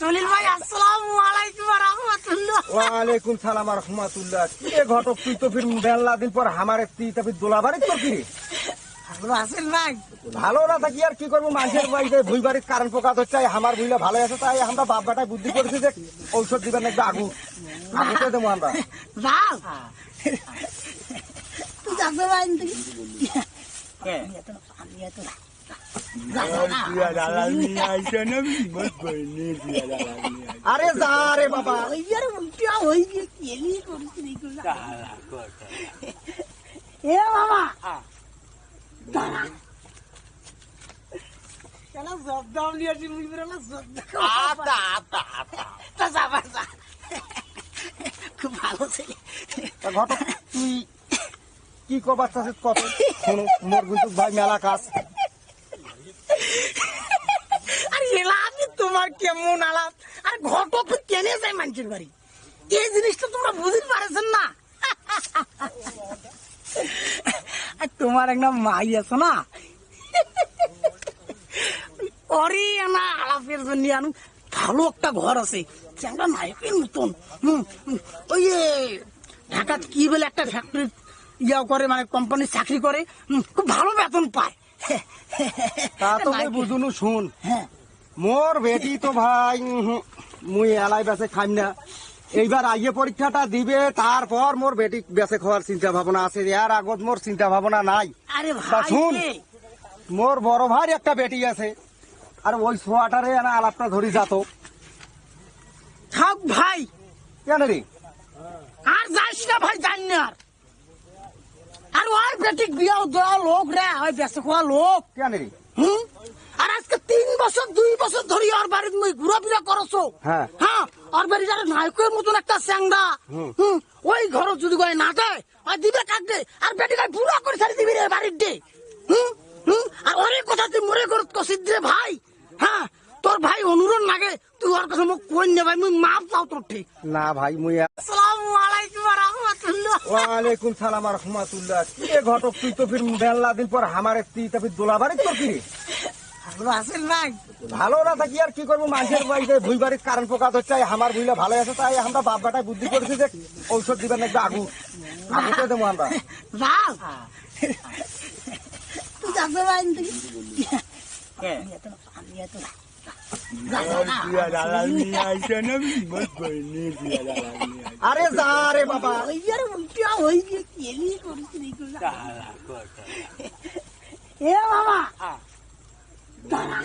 জলিল ভাই আসসালামু আলাইকুম ওয়া রাহমাতুল্লাহ। ওয়ালাইকুম সালাম রহমাতুল্লাহ। এ ঘটক তুই তো ফির বেলা দিন পর আমার একটি তবে দোলাবাড়ি তো কি? ভালো আছেন ভাই। ভালো না থাকি আর কি করব? মানুষের বাড়িতে ভুই বাড়ির কারণ প্রকাশ হচ্ছে আমার ভুইলা ভালো আছে তাই আমরা বাপ বেটায় বুদ্ধি করেছি যে ঔষধ দিবেন একটু আগু। আগুতে দেবো আমরা। যাবে ভাই তুই আমি এত আমি এত আরে যা রে বাবা ওই আর উল্টা হই গিয়ে কেলি করছিস এইগুলো এ বাবা দাঁড়া কেন জব দাম নিয়ে আসি মুই বেরোলা জব আতা আতা আতা তা যাবা যা খুব ভালো ছেলে তা ঘটক তুই কি করবার চাচ্ছিস কত শোনো মোর কিন্তু ভাই মেলা কাজ আর এলা তোমার কেমন আলাপ? আর ঘটক কেনে যায় মানুষের বাড়ি? এই জিনিসটা তোমরা বুঝতে পারছেন না? আর তোমার একটা মাই আছে না? অরে না, আলাপের জন্য আনু। ভালো একটা ঘর আছে। চ্যাংরা নায়কের মতন। হুম ওই ঢাকাত কি বলে একটা ফ্যাক্টরি ইয়া করে মানে কোম্পানির চাকরি করে। খুব ভালো বেতন পায়। তা তো মই বুঝুনু শুন। হ্যাঁ। মোর বেটি তো ভাই মুই এলাই বেসে খাইম না। এইবার আইয়ে পরীক্ষাটা দিবে তারপর মোর বেটি বেসে খাওয়ার চিন্তা ভাবনা আছে। এর আগত মোর চিন্তা ভাবনা নাই। আরে ভাই শুন। মোর বড় ভাই একটা বেটি আছে। আর ওই সোয়াটারে না আলাপটা ধরি যাত থাক ভাই। কেন রে? আর যাইস না ভাই জানি না ওই বিয়াও দেওয়া লোক রে ওই বেসে খাওয়া লোক। কেন রে? হুম? আর আজকে তিন বছর দুই বছর ধরে ওর বাড়ির মুই ঘুরাফিরা করছ। হ্যাঁ। হ্যাঁ ওর বাড়ি যারা নায়কের মতন একটা স্যাংরা হুম। ওই ঘর যদি কয় না দেয় ওই দিবে কাটবে আর বেটিকে পুরা করে ছাড়ি দিবি রে বাড়ির ডে হুম? হুম? আর অনেক কথা তুই মরে কর কষিদ রে ভাই হ্যাঁ তোর ভাই অনুরোধ লাগে তুই ওর কথা মোক কই নে ভাই মুই মাপ চাও তোর ঠিক। না ভাই মুই আসসালামু আলাইকুম। ওয়ালাইকুম সালাম রহমাতুল্লাহ। এ ঘটক তুই তো ফির বেলা দিন পর আমার একটি তবে দোলাবাড়ি তো কি? রে? ভালো আছেন ভাই? ভালো না থাকি আর কি করব? মানুষের বাড়িতে ভুই বাড়ির কারণ প্রকাশ হচ্ছে আমার ভুইলা ভালো আছে তাই আমরা বাপ বেটায় বুদ্ধি করেছি যে ঔষধ দিবেন একটু আগু। আগুতে দেবো আমরা। যাও তুই যাবে ভাই তুই আমি এত আমি এত আরে যা রে বাবা ওই আর উল্টা হই গিয়ে কেলি এ বাবা দাঁড়া